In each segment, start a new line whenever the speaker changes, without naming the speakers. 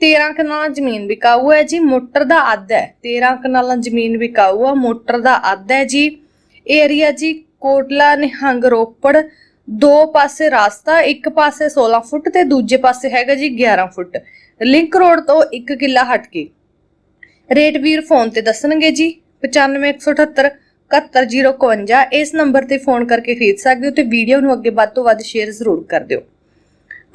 13 ਕਨਾਲਾਂ ਜ਼ਮੀਨ ਵਿਕਾਊ ਹੈ ਜੀ, ਮੋਟਰ ਦਾ ਅੱਧ ਹੈ। 13 ਕਨਾਲਾਂ ਜ਼ਮੀਨ ਵਿਕਾਊ ਆ, ਮੋਟਰ ਦਾ ਅੱਧ ਹੈ ਜੀ। ਏਰੀਆ ਜੀ ਕੋਟਲਾ, ਨਿਹੰਗ, ਰੋਪੜ, ਦੋ ਪਾਸੇ ਰਾਸਤਾ, ਇੱਕ ਪਾਸੇ 16 ਫੁੱਟ ਤੇ ਦੂਜੇ ਪਾਸੇ ਹੈਗਾ ਜੀ 11 ਫੁੱਟ। ਲਿੰਕ ਰੋਡ ਤੋਂ 1 ਕਿੱਲਾ ਹਟ ਕੇ। ਰੇਟ ਵੀਰ ਫੋਨ ਤੇ ਦੱਸਣਗੇ ਜੀ 95178 71051 ਇਸ ਨੰਬਰ ਤੇ ਫੋਨ ਕਰਕੇ ਖਰੀਦ ਸਕਦੇ ਹੋ ਤੇ ਵੀਡੀਓ ਨੂੰ ਅੱਗੇ ਵੱਧ ਤੋਂ ਵੱਧ ਸ਼ੇਅਰ ਜ਼ਰੂਰ ਕਰ ਦਿਓ।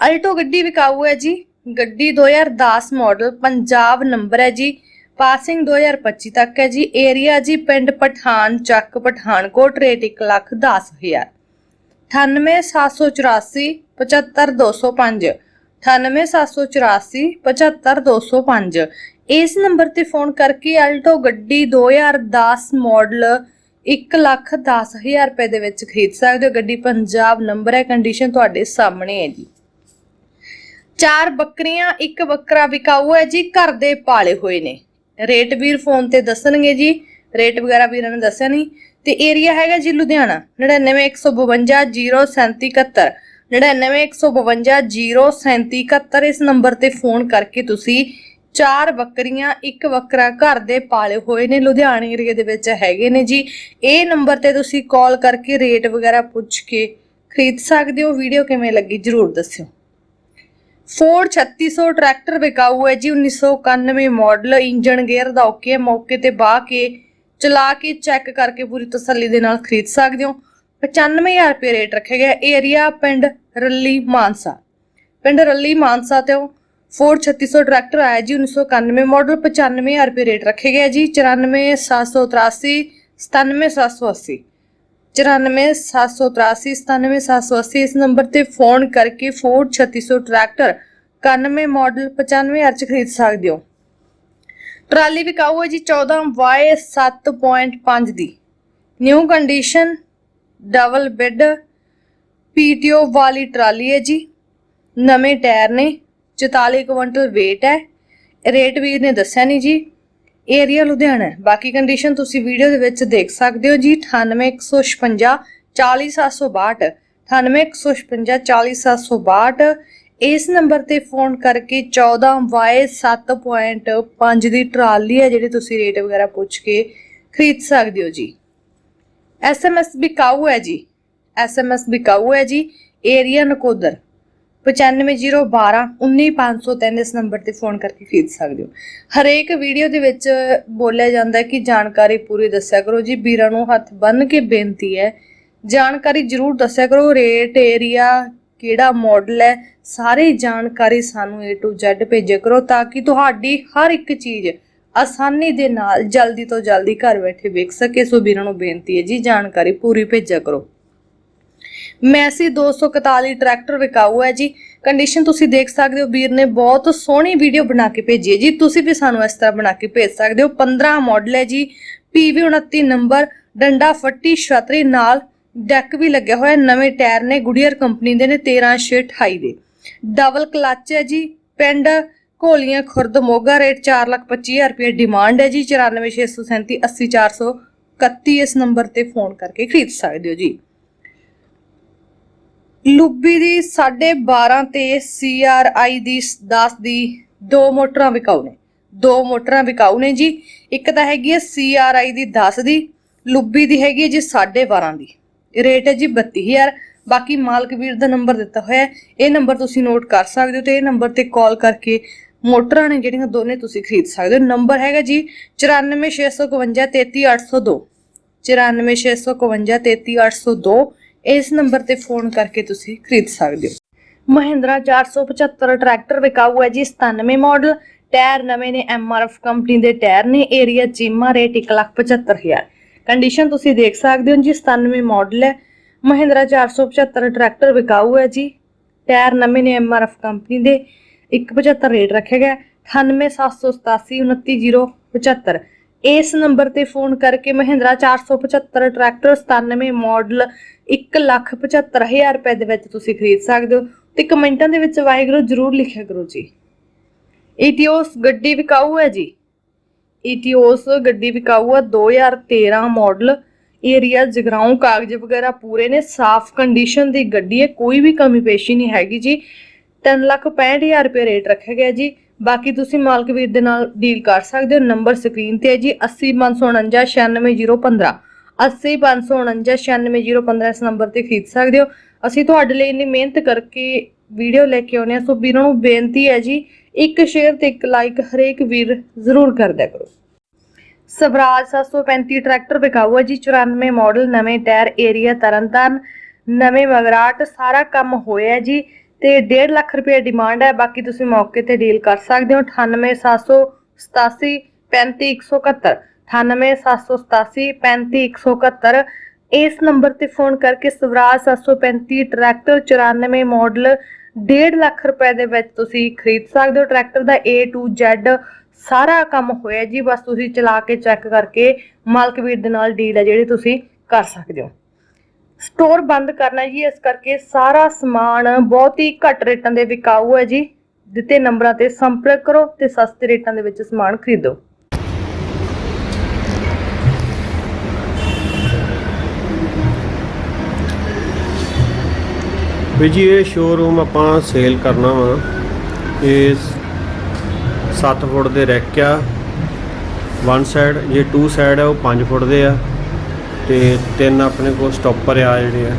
ਅਲਟੋ ਗੱਡੀ ਵਿਕਾਊ ਹੈ ਜੀ ਗੱਡੀ 2010 ਮਾਡਲ ਪੰਜਾਬ ਨੰਬਰ ਹੈ ਜੀ। ਪਾਸਿੰਗ 2025 ਤੱਕ ਹੈ ਜੀ। ਏਰੀਆ ਜੀ ਪਿੰਡ ਪਠਾਨ, ਚੱਕ ਪਠਾਨਕੋਟ, ਰੇਟ 1 ਲੱਖ 10 ਹਜ਼ਾਰ। 98784 75205 98784 75205 ਇਸ ਨੰਬਰ ਤੇ ਫੋਨ ਕਰਕੇ ਅਲਟੋ ਗੱਡੀ 2010 ਮਾਡਲ 1 ਲੱਖ 10 ਹਜ਼ਾਰ ਰੁਪਏ ਦੇ ਵਿੱਚ ਖਰੀਦ ਸਕਦੇ ਹੋ। ਗੱਡੀ ਪੰਜਾਬ ਨੰਬਰ ਹੈ। ਕੰਡੀਸ਼ਨ ਤੁਹਾਡੇ ਸਾਹਮਣੇ ਹੈ ਜੀ। ਚਾਰ ਬੱਕਰੀਆਂ, ਇੱਕ ਬੱਕਰਾ ਵਿਕਾਊ ਹੈ ਜੀ, ਘਰ ਦੇ ਪਾਲੇ ਹੋਏ ਨੇ। ਰੇਟ ਵੀਰ ਫੋਨ ਤੇ ਦੱਸਣਗੇ ਜੀ। ਰੇਟ ਵਗੈਰਾ ਵੀਰਾਂ ਨੇ ਦੱਸਿਆ ਨਹੀਂ। ਤੇ ਏਰੀਆ ਹੈਗਾ ਜੀ ਲੁਧਿਆਣਾ 9915503771 9915503771 ਇਸ ਨੰਬਰ ਤੇ ਫੋਨ ਕਰਕੇ ਤੁਸੀਂ ਚਾਰ ਬੱਕਰੀਆਂ, ਇੱਕ ਬੱਕਰਾ ਘਰ ਦੇ ਪਾਲੇ ਹੋਏ ਨੇ, ਲੁਧਿਆਣੇ ਏਰੀਆ ਦੇ ਵਿੱਚ ਹੈਗੇ ਨੇ ਜੀ। ਇਹ ਨੰਬਰ ਤੇ ਤੁਸੀਂ ਕਾਲ ਕਰਕੇ ਰੇਟ ਵਗੈਰਾ ਪੁੱਛ ਕੇ ਖਰੀਦ ਸਕਦੇ ਹੋ। ਵੀਡੀਓ ਕਿਵੇਂ ਲੱਗੀ ਜਰੂਰ ਦੱਸਿਓ। ਫੋਰਡ 3600 ਟਰੈਕਟਰ ਵਿਕਾਊ ਹੈ ਜੀ 1991 ਮਾਡਲ ਇੰਜਨ ਗੇਅਰ ਦਾ ਓਕੇ ਮੌਕੇ ਤੇ ਬਾਹ ਕੇ ਚਲਾ ਕੇ ਚੈੱਕ ਕਰਕੇ ਪੂਰੀ ਤਸੱਲੀ ਦੇ ਨਾਲ ਖਰੀਦ ਸਕਦੇ ਹੋ। 95000 ਰੁਪਏ ਰੇਟ ਰੱਖਿਆ ਗਿਆ ਏਰੀਆ ਪਿੰਡ ਰੱਲੀ ਮਾਨਸਾ। ਪਿੰਡ ਰੱਲੀ ਮਾਨਸਾ ਤੇ ਫੋਰਡ 3600 ਟਰੈਕਟਰ ਆਇਆ ਜੀ 1991 ਮਾਡਲ 95000 ਰੁਪਏ ਰੇਟ ਰੱਖਿਆ ਗਿਆ ਜੀ 94783 97780 94783 97780 ਇਸ ਨੰਬਰ ਤੇ ਫੋਨ ਕਰਕੇ ਫੋਰਡ 3600 ਟਰੈਕਟਰ 91 ਮਾਡਲ 95000 ਚ ਖਰੀਦ ਸਕਦੇ ਹੋ। ਟਰਾਲੀ ਵਿਕਾਊ ਹੈ ਜੀ 14 by 7.5 the. New condition, double bed, PTO ਵਾਲੀ ਟਰਾਲੀ ਹੈ ਜੀ। ਨਵੇਂ ਟਾਇਰ ਨੇ 44 ਕੁਇੰਟਲ weight ਹੈ। ਰੇਟ ਵੀਰ ਨੇ ਦੱਸਿਆ ਨਹੀਂ ਜੀ। ਏਰੀਆ ਲੁਧਿਆਣਾ ਹੈ। ਬਾਕੀ ਕੰਡੀਸ਼ਨ ਤੁਸੀਂ ਵੀਡੀਓ ਦੇ ਵਿੱਚ ਦੇਖ ਸਕਦੇ ਹੋ ਜੀ। 98156 40762 98156 40762 ਇਸ ਨੰਬਰ ਤੇ ਫੋਨ ਕਰਕੇ 14 ਵਾਏ 7.5 ਦੀ ਟਰਾਲੀ ਹੈ ਜਿਹੜੀ ਤੁਸੀਂ ਰੇਟ ਵਗੈਰਾ ਪੁੱਛ ਕੇ ਖਰੀਦ ਸਕਦੇ ਹੋ ਜੀ। ਐਸਐਮਐਸ ਬਿਕਾਊ ਹੈ ਜੀ। ਐਸਐਮਐਸ ਬਿਕਾਊ ਹੈ ਜੀ। ਏਰੀਆ ਨਕੋਦਰ। 950121 19503 ਇਸ ਨੰਬਰ ਤੇ ਫੋਨ ਕਰਕੇ ਖਰੀਦ ਸਕਦੇ ਹੋ। ਹਰੇਕ ਵੀਡੀਓ ਦੇ ਵਿੱਚ ਬੋਲਿਆ ਜਾਂਦਾ ਕਿ ਜਾਣਕਾਰੀ ਪੂਰੀ ਦੱਸਿਆ ਕਰੋ। ਜੀ, ਵੀਰਾਂ ਨੂੰ ਹੱਥ ਬੰਨ ਕੇ ਬੇਨਤੀ ਹੈ, ਜਾਣਕਾਰੀ ਜ਼ਰੂਰ ਦੱਸਿਆ ਕਰੋ। ਰੇਟ, ਏਰੀਆ, ਕਿਹੜਾ ਮਾਡਲ ਹੈ, ਸਾਰੀ ਜਾਣਕਾਰੀ ਸਾਨੂੰ A to Z ਭੇਜਿਆ ਕਰੋ ਤਾਂ ਕਿ ਤੁਹਾਡੀ ਹਰ ਇੱਕ ਚੀਜ਼ ਆਸਾਨੀ ਦੇ ਨਾਲ ਜਲਦੀ ਤੋਂ ਜਲਦੀ ਘਰ ਬੈਠੇ ਵੇਖ ਸਕੇ। ਸੋ ਵੀਰਾਂ ਨੂੰ ਬੇਨਤੀ ਹੈ ਜੀ, ਜਾਣਕਾਰੀ ਪੂਰੀ ਭੇਜਿਆ ਕਰੋ। ਮੈਸੀ 241 ਟਰੈਕਟਰ ਵਿਕਾਊ ਹੈ ਜੀ। ਕੰਡੀਸ਼ਨ ਤੁਸੀਂ ਦੇਖ ਸਕਦੇ ਹੋ, ਵੀਰ ਨੇ ਬਹੁਤ ਸੋਹਣੀ ਵੀਡੀਓ ਬਣਾ ਕੇ ਭੇਜੀ ਹੈ ਜੀ। ਤੁਸੀਂ ਵੀ ਸਾਨੂੰ ਇਸ ਤਰ੍ਹਾਂ ਬਣਾ ਕੇ ਭੇਜ ਸਕਦੇ ਹੋ। 15 ਮਾਡਲ ਹੈ ਜੀ PV 29 ਨੰਬਰ, ਡੰਡਾ ਫੱਟੀ ਛਤਰੀ ਨਾਲ ਡੈਕ ਵੀ ਲੱਗਿਆ ਹੋਇਆ ਨਵੇਂ ਟਾਇਰ ਨੇ ਗੁਡੀਅਰ ਕੰਪਨੀ ਦੇ ਨੇ 1328 ਦੇ। ਡਬਲ ਕਲਚ ਹੈ ਜੀ, ਪਿੰਡ ਘੋਲੀਆਂ ਖੁਰਦ ਮੋਗਾ, ਰੇਟ 425000 ਰੁਪਏ ਡਿਮਾਂਡ ਹੈ ਜੀ। 94637 80431 ਇਸ ਨੰਬਰ ਤੇ ਫੋਨ ਕਰਕੇ ਖਰੀਦ ਸਕਦੇ ਹੋ ਜੀ। ਲੁੱਬੀ ਦੀ 12.5 ਤੇ CRI ਦੀ 10 ਦੀ ਦੋ ਮੋਟਰਾਂ ਵਿਕਾਊ ਨੇ। ਦੋ ਮੋਟਰਾਂ ਵਿਕਾਊ ਨੇ ਜੀ। ਇੱਕ ਤਾਂ ਹੈਗੀ ਹੈ CRI ਦੀ 10 ਦੀ, ਲੁੱਬੀ ਦੀ ਹੈਗੀ ਹੈ ਜੀ 12.5 ਦੀ। ਰੇਟ ਹੈ ਜੀ 32000 ਬਾਕੀ ਮਾਲਕ ਵੀਰ ਦਾ ਨੰਬਰ ਦਿੱਤਾ ਹੋਇਆ ਹੈ। ਇਹ ਨੰਬਰ ਤੁਸੀਂ ਨੋਟ ਕਰ ਸਕਦੇ ਹੋ ਤੇ ਇਹ ਨੰਬਰ ਤੇ ਕਾਲ ਕਰਕੇ ਮੋਟਰਾਂ ਨੇ ਜਿਹੜੀਆਂ ਦੋਨੇ ਤੁਸੀਂ ਖਰੀਦ ਸਕਦੇ ਹੋ। ਨੰਬਰ ਹੈਗਾ ਜੀ 94652 33802 94652 33802 ਇਸ ਨੰਬਰ ਤੇ ਫੋਨ ਕਰਕੇ ਤੁਸੀਂ ਖਰੀਦ ਸਕਦੇ ਹੋ। ਮਹਿੰਦਰਾ 475 ਟਰੈਕਟਰ ਵਿਕਾਊ ਹੈ ਜੀ 97 ਮਾਡਲ। ਟਾਇਰ ਨਵੇਂ ਨੇ ਐਮਆਰਐਫ ਕੰਪਨੀ ਦੇ ਟਾਇਰ ਨੇ, ਏਰੀਆ ਚੀਮਾ ਰੇਟ 175000 ਕੰਡੀਸ਼ਨ ਤੁਸੀਂ ਦੇਖ ਸਕਦੇ ਹੋ ਜੀ 97 ਮਾਡਲ ਹੈ। ਮਹਿੰਦਰਾ 475 ਟਰੈਕਟਰ ਵਿਕਾਊ ਹੈ ਜੀ। ਟਾਇਰ ਨਵੇਂ ਨੇ ਐਮਆਰਐਫ ਕੰਪਨੀ ਦੇ 175 ਰੇਟ ਰੱਖਿਆ ਗਿਆ 98787 29075 ਇਸ ਨੰਬਰ ਤੇ ਫੋਨ ਕਰਕੇ ਮਹਿੰਦਰਾ 475 ਟਰੈਕਟਰ 97 ਮਾਡਲ 175000 ਰੁਪਏ ਦੇ ਵਿੱਚ ਤੁਸੀਂ ਖਰੀਦ ਸਕਦੇ ਹੋ। ਤੇ ਕਮੈਂਟਾਂ ਦੇ ਵਿੱਚ ਵਾਹਿਗੁਰੂ ਜਰੂਰ ਲਿਖਿਆ ਕਰੋ ਜੀ। ਈਟੀਓਸ ਗੱਡੀ ਵਿਕਾਊ ਹੈ ਜੀ? ਈਟੀਓਸ ਗੱਡੀ ਵਿਕਾਊ ਹੈ 2013 ਮਾਡਲ। ਏਰੀਆ ਜਗਰਾਉਂ, ਕਾਗਜ਼ ਵਗੈਰਾ ਪੂਰੇ ਨੇ, ਸਾਫ਼ ਕੰਡੀਸ਼ਨ ਦੀ ਗੱਡੀ ਹੈ, ਕੋਈ ਵੀ ਕਮੀ ਪੇਸ਼ੀ ਨਹੀਂ ਹੈਗੀ ਜੀ। 365000 ਰੁਪਏ ਰੇਟ ਰੱਖਿਆ ਗਿਆ ਜੀ। ਬਾਕੀ ਤੁਸੀਂ ਮਾਲਕ ਵੀਰ ਦੇ ਨਾਲ ਡੀਲ ਕਰ ਸਕਦੇ ਹੋ। ਨੰਬਰ ਸਕਰੀਨ ਤੇ ਹੈ ਜੀ 80549 96015 80549 96015 ਇਸ ਨੰਬਰ ਤੇ ਖਰੀਦ ਸਕਦੇ ਹੋ। ਅਸੀਂ ਤੁਹਾਡੇ ਲਈ ਇੰਨੀ ਮਿਹਨਤ ਕਰਕੇ ਵੀਡੀਓ ਲੈ ਕੇ ਆਉਨੇ ਆ ਸੋ ਵੀਰਾਂ ਨੂੰ ਬੇਨਤੀ ਹੈ ਜੀ, ਇੱਕ ਸ਼ੇਅਰ ਤੇ ਇੱਕ ਲਾਈਕ ਹਰੇਕ ਵੀਰ ਜ਼ਰੂਰ ਕਰਦਿਆ ਕਰੋ। ਸਵਰਾਜ 735 ਟਰੈਕਟਰ ਵਿਕਾਊ ਹੈ ਜੀ 94 ਮਾਡਲ ਨਵੇਂ ਟਾਇਰ ਏਰੀਆ ਤਰਨਤਾਰਨ, ਨਵੇਂ ਮਗਰਾਟ, ਸਾਰਾ ਕੰਮ ਹੋਇਆ ਜੀ। ਤੇ 1.5 ਲੱਖ ਰੁਪਏ ਡਿਮਾਂਡ ਹੈ। ਬਾਕੀ ਤੁਸੀਂ ਮੌਕੇ ਤੇ ਡੀਲ ਕਰ ਸਕਦੇ ਹੋ। 98787 35171 98787 35171 ਇਸ ਨੰਬਰ ਤੇ ਫੋਨ ਕਰਕੇ ਸਵਰਾਜ 735 ਟਰੈਕਟਰ 94 ਮਾਡਲ 1.5 ਲੱਖ ਰੁਪਏ ਦੇ ਵਿੱਚ ਤੁਸੀਂ ਖਰੀਦ ਸਕਦੇ ਹੋ। ਟਰੈਕਟਰ ਦਾ A to Z ਸਾਰਾ ਕੰਮ ਹੋਇਆ ਜੀ। ਬਸ ਤੁਸੀਂ ਚਲਾ ਕੇ ਚੈੱਕ ਕਰਕੇ ਮਾਲਕ ਵੀਰ ਦੇ ਨਾਲ ਡੀਲ ਹੈ ਜਿਹੜੀ ਤੁਸੀਂ ਕਰ ਸਕਦੇ ਹੋ। ਸਟੋਰ ਬੰਦ ਕਰਨਾ ਜੀ, ਇਸ ਕਰਕੇ ਸਾਰਾ ਸਮਾਨ ਬਹੁਤ ਹੀ ਘੱਟ ਰੇਟਾਂ ਦੇ ਵਿਕਾਊ ਹੈ ਜੀ। ਦਿੱਤੇ ਨੰਬਰਾਂ ਤੇ ਸੰਪਰਕ ਕਰੋ ਤੇ ਸਸਤੇ ਰੇਟਾਂ ਦੇ ਵਿੱਚ ਸਮਾਨ ਖਰੀਦੋ।
ਵੀ ਜੀ, ਇਹ ਸ਼ੋਰੂਮ ਆਪਾਂ ਸੇਲ ਕਰਨਾ ਵਾ। ਇਹ 7 ਫੁੱਟ ਦੇ ਰੈਕ ਆ। ਵਨ ਸਾਈਡ ਜੇ ਟੂ ਸਾਈਡ ਆ, ਉਹ 5 ਫੁੱਟ ਦੇ ਆ। ਤੇ ਤਿੰਨ ਆਪਣੇ ਕੋਲ ਸਟਾਪਰ ਆ ਜਿਹੜੇ ਆ।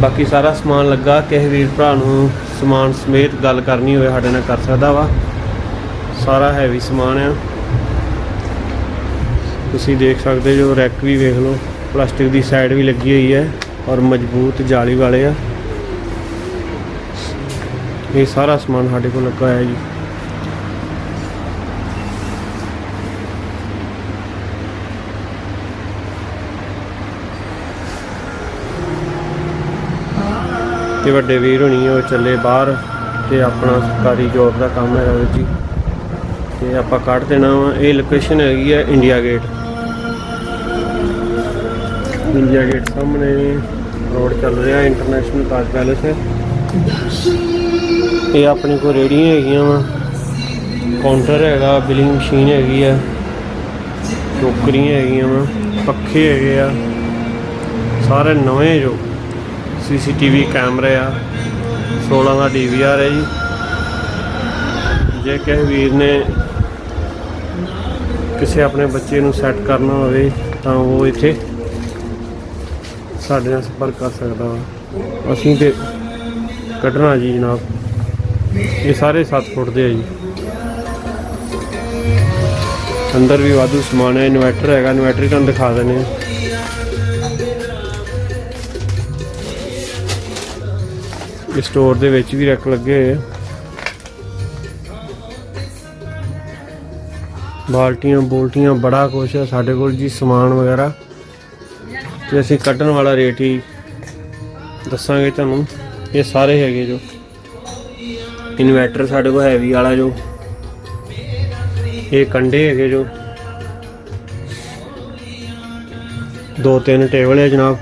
ਬਾਕੀ ਸਾਰਾ ਸਮਾਨ ਲੱਗਾ, ਕਿਸੇ ਵੀਰ ਭਰਾ ਨੂੰ ਸਮਾਨ ਸਮੇਤ ਗੱਲ ਕਰਨੀ ਹੋਵੇ, ਸਾਡੇ ਨਾਲ ਕਰ ਸਕਦਾ ਵਾ। ਸਾਰਾ ਹੈਵੀ ਸਮਾਨ ਆ। ਤੁਸੀਂ ਦੇਖ ਸਕਦੇ ਜੋ ਰੈਕ ਵੀ ਵੇਖ ਲਓ, ਪਲਾਸਟਿਕ ਦੀ ਸਾਈਡ ਵੀ ਲੱਗੀ ਹੋਈ ਹੈ ਔਰ ਮਜ਼ਬੂਤ ਜਾਲੀ ਵਾਲੇ ਆ। ਇਹ ਸਾਰਾ ਸਮਾਨ ਸਾਡੇ ਕੋਲ ਲੱਗਾ ਹੋਇਆ ਜੀ। ਤੇ ਵੱਡੇ ਵੀਰ ਹੋਣੀ ਉਹ ਚੱਲੇ ਬਾਹਰ ਤੇ ਆਪਣਾ ਸਰਕਾਰੀ ਜੋਬ ਦਾ ਕੰਮ ਹੈਗਾ ਜੀ। ਤੇ ਆਪਾਂ ਕੱਢ ਦੇਣਾ ਵਾ। ਇਹ ਲੋਕੇਸ਼ਨ ਹੈਗੀ ਹੈ ਇੰਡੀਆ ਗੇਟ ਇੰਡੀਆ ਗੇਟ ਸਾਹਮਣੇ ਰੋਡ ਚੱਲ ਰਿਹਾ ਇੰਟਰਨੈਸ਼ਨਲ ਤਾਜ ਪੈਲੇਸ ਹੈ। ਇਹ ਆਪਣੇ ਕੋਲ ਰੇੜੀਆਂ ਹੈਗੀਆਂ ਵਾ। ਕਾਊਂਟਰ ਹੈਗਾ ਬਿਲਿੰਗ ਮਸ਼ੀਨ ਹੈਗੀ ਆ। ਟੋਕਰੀਆਂ ਹੈਗੀਆਂ ਵਾ। ਪੱਖੇ ਹੈਗੇ ਆ। ਸਾਰੇ ਨਵੇਂ ਜੋ। ਸੀਸੀਟੀਵੀ ਕੈਮਰੇ ਆ 16 ਦਾ ਡੀਵੀਆਰ ਹੈ ਜੀ। ਜੇ ਕਿਸੇ ਵੀਰ ਨੇ ਕਿਸੇ ਆਪਣੇ ਬੱਚੇ ਨੂੰ ਸੈੱਟ ਕਰਨਾ ਹੋਵੇ, ਤਾਂ ਉਹ ਇੱਥੇ ਸਾਡੇ ਨਾਲ ਸੰਪਰਕ ਕਰ ਸਕਦਾ ਵਾ। ਅਸੀਂ ਤੇ ਕੱਢਣਾ ਜੀ ਜਨਾਬ। ਇਹ ਸਾਰੇ 7 ਫੁੱਟ ਦੇ ਆ ਜੀ। ਅੰਦਰ ਵੀ ਵਾਧੂ ਸਮਾਨ ਹੈ, ਇਨਵਰਟਰ ਹੈਗਾ, ਇਨਵਰਟਰ ਤੁਹਾਨੂੰ ਦਿਖਾ ਦਿੰਦੇ ਹਾਂ। ਇਸ ਸਟੋਰ ਦੇ ਵਿੱਚ ਵੀ ਰੱਖ ਲੱਗੇ ਹੋਏ ਬਾਲਟੀਆਂ, ਬੋਲਟੀਆਂ, ਬੜਾ ਕੁਛ ਹੈ ਸਾਡੇ ਕੋਲ ਜੀ, ਸਮਾਨ ਵਗੈਰਾ। ਤੇ ਅਸੀਂ ਕੱਢਣ ਵਾਲਾ ਰੇਟ ਹੀ ਦੱਸਾਂਗੇ ਤੁਹਾਨੂੰ। ਇਹ ਸਾਰੇ ਹੈਗੇ ਜੋ। ਇਨਵਰਟਰ ਸਾਡੇ ਕੋਲ ਹੈਵੀ ਵਾਲਾ ਜੋ। ਇਹ ਕੰਡੇ ਹੈਗੇ ਜੋ। ਦੋ ਤਿੰਨ ਟੇਬਲ ਹੈ ਜਨਾਬ।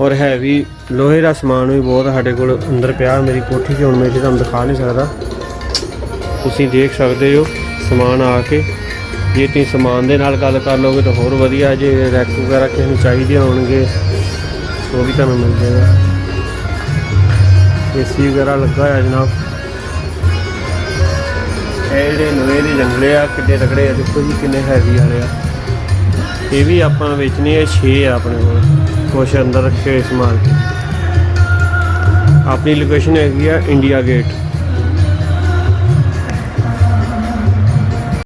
ਔਰ ਹੈਵੀ ਲੋਹੇ ਦਾ ਸਮਾਨ ਵੀ ਬਹੁਤ ਸਾਡੇ ਕੋਲ, ਅੰਦਰ ਪਿਆ, ਮੇਰੀ ਕੋਠੀ 'ਚ ਹੁਣ ਮੈਂ ਇੱਥੇ ਤੁਹਾਨੂੰ ਦਿਖਾ ਨਹੀਂ ਸਕਦਾ। ਤੁਸੀਂ ਦੇਖ ਸਕਦੇ ਹੋ, ਸਮਾਨ ਆ ਕੇ। ਜੇ ਤੁਸੀਂ ਸਮਾਨ ਦੇ ਨਾਲ ਗੱਲ ਕਰ ਲਓਗੇ ਤਾਂ ਹੋਰ ਵਧੀਆ ਜੇ ਰੈਕ ਵਗੈਰਾ ਕਿਸੇ ਨੂੰ ਚਾਹੀਦੇ ਹੋਣਗੇ, ਉਹ ਵੀ ਤੁਹਾਨੂੰ ਮਿਲ ਜਾਏਗਾ। ਏਸੀ ਵਗੈਰਾ ਲੱਗਾ ਹੋਇਆ ਜਨਾਬ। ਇਹ ਜਿਹੜੇ ਲੋਹੇ ਦੇ ਜੰਗਲੇ ਆ, ਕਿੱਡੇ ਤਕੜੇ ਆ, ਦੇਖੋ ਜੀ ਕਿੰਨੇ ਹੈਵੀ ਵਾਲੇ ਆ। ਇਹ ਵੀ ਆਪਾਂ ਵੇਚਣੀ ਹੈ 6 ਆ ਆਪਣੇ ਕੋਲ। ਕੁਛ ਅੰਦਰ ਰੱਖੇ ਹੋਏ ਸਮਾਨ। ਆਪਣੀ ਲੋਕੇਸ਼ਨ ਹੈਗੀ ਆ ਇੰਡੀਆ ਗੇਟ